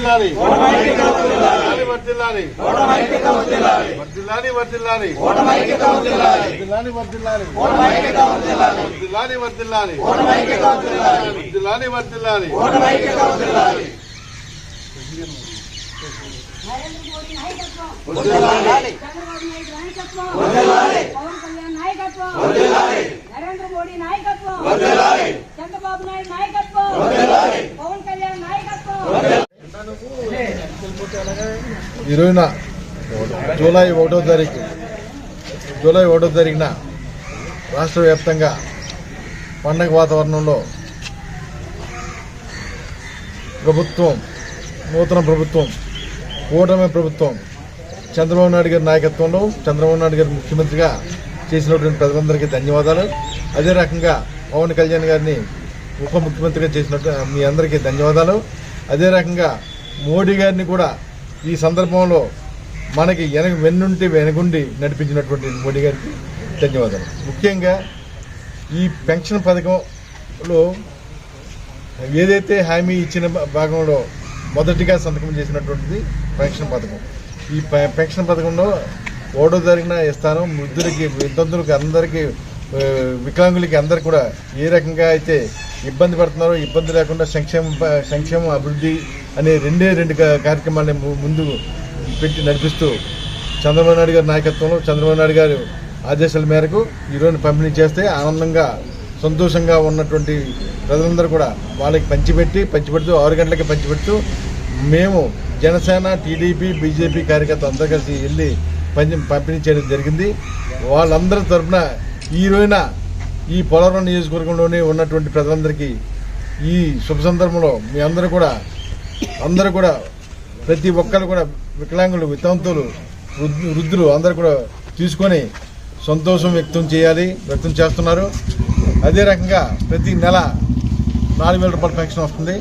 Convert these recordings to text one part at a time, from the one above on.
వర్దిల్లాలి వర్దిల్లాలి వర్దిల్లాలి వర్దిల్లాలి వర్దిల్లాలి వర్దిల్లాలి వర్దిల్లాలి వర్దిల్లాలి వర్దిల్లాలి వర్దిల్లాలి నరేంద్ర మోడీ నాయకత్వం చంద్రబాబు నాయుడు నాయకత్వం పవన్ కళ్యాణ్ నాయకత్వం నరేంద్ర మోడీ నాయకత్వం చంద్రబాబు నాయుడు నాయకత్వం ఇరవైన జూలై ఒకటో తారీఖు జూలై ఒకటో తారీఖున రాష్ట్ర వ్యాప్తంగా పండగ వాతావరణంలో ప్రభుత్వం నూతన ప్రభుత్వం కూటమి ప్రభుత్వం చంద్రబాబు నాయుడు గారి నాయకత్వంలో చంద్రబాబు నాయుడు గారి ముఖ్యమంత్రిగా చేసినటువంటి ప్రజలందరికీ ధన్యవాదాలు. అదే రకంగా పవన్ కళ్యాణ్ గారిని ఉప ముఖ్యమంత్రిగా చేసినట్టు మీ అందరికీ ధన్యవాదాలు. అదే రకంగా మోడీ గారిని కూడా ఈ సందర్భంలో మనకి వెనక వెన్నుంటి వెనుగుండి నడిపించినటువంటి మోడీ గారికి ధన్యవాదాలు. ముఖ్యంగా ఈ పెన్షన్ పథకంలో ఏదైతే హామీ ఇచ్చిన భాగంలో మొదటిగా సంతకం చేసినటువంటిది పెన్షన్ పథకం. ఈ పెన్షన్ పథకంలో ఓడో జరిగిన ఇస్తాను వృద్ధులకి వితంతులకి అందరికీ వికలాంగులకి అందరు కూడా ఏ రకంగా అయితే ఇబ్బంది పడుతున్నారో ఇబ్బంది లేకుండా సంక్షేమ సంక్షేమ అభివృద్ధి అనే రెండే రెండు కార్యక్రమాలని ముందు పెట్టి నడిపిస్తూ చంద్రబాబు నాయుడు గారి నాయకత్వంలో చంద్రబాబు నాయుడు గారు ఆదేశాల మేరకు ఈరోజు పంపిణీ చేస్తే ఆనందంగా సంతోషంగా ఉన్నటువంటి ప్రజలందరూ కూడా వాళ్ళకి పంచిపెట్టి పంచిపెడుతూ ఆరు గంటలకి పంచిపెడుతూ మేము జనసేన టీడీపీ బీజేపీ కార్యకర్తలు అందరూ కలిసి వెళ్ళి పంచి పంపిణీ చేయడం జరిగింది. వాళ్ళందరి తరఫున ఈ రోజున ఈ పోలవరం నియోజకవర్గంలోనే ఉన్నటువంటి ప్రజలందరికీ ఈ శుభ సందర్భంలో మీ అందరూ కూడా అందరూ కూడా ప్రతి ఒక్కరు కూడా వికలాంగులు వితంతులు వృద్ధు వృద్ధులు అందరూ కూడా తీసుకొని సంతోషం వ్యక్తం చేయాలి వ్యక్తం చేస్తున్నారు. అదే రకంగా ప్రతి నెల నాలుగు వేల రూపాయల పెన్షన్ వస్తుంది.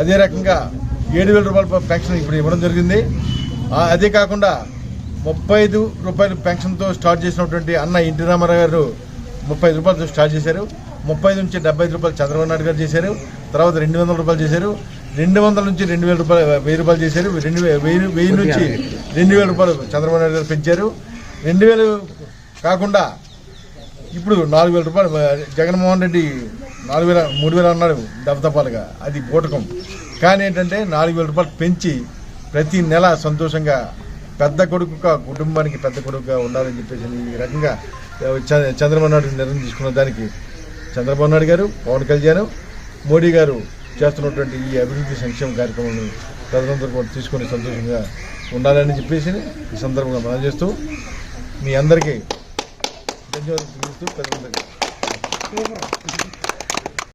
అదే రకంగా ఏడు వేల రూపాయల పెన్షన్ ఇప్పుడు ఇవ్వడం జరిగింది. అదే కాకుండా ముప్పై ఐదు రూపాయల పెన్షన్తో స్టార్ట్ చేసినటువంటి అన్న ఎన్టీ రామారావు గారు ముప్పై ఐదు రూపాయలతో స్టార్ట్ చేశారు. ముప్పై నుంచి డెబ్బై ఐదు రూపాయలు చంద్రబాబు నాయుడు గారు చేశారు. తర్వాత రెండు వందల రూపాయలు చేశారు. రెండు వందల నుంచి రెండు వేల రూపాయలు వెయ్యి రూపాయలు చేశారు. రెండు వెయ్యి వెయ్యి నుంచి రెండు వేల రూపాయలు చంద్రబాబు నాయుడు గారు పెంచారు. రెండు వేలు కాకుండా ఇప్పుడు నాలుగు వేల రూపాయలు జగన్మోహన్ రెడ్డి నాలుగు వేల మూడు వేలు అన్నాడు దఫదఫాలుగా అది బూటకం. కానీ ఏంటంటే నాలుగు వేల రూపాయలు పెంచి ప్రతి నెల సంతోషంగా పెద్ద కొడుకుగా కుటుంబానికి పెద్ద కొడుకుగా ఉండాలని చెప్పేసి ఈ రకంగా చంద్రబాబు నాయుడు నిర్ణయం తీసుకున్న దానికి చంద్రబాబు నాయుడు గారు పవన్ కళ్యాణ్ మోడీ గారు చేస్తున్నటువంటి ఈ అభివృద్ధి సంక్షేమ కార్యక్రమాలను ప్రజలందరూ కూడా తీసుకొని సంతోషంగా ఉండాలని చెప్పేసి ఈ సందర్భంగా మనం చేస్తూ మీ అందరికీ ధన్యవాదాలు తెలుస్తూ ప్రజలందరికీ.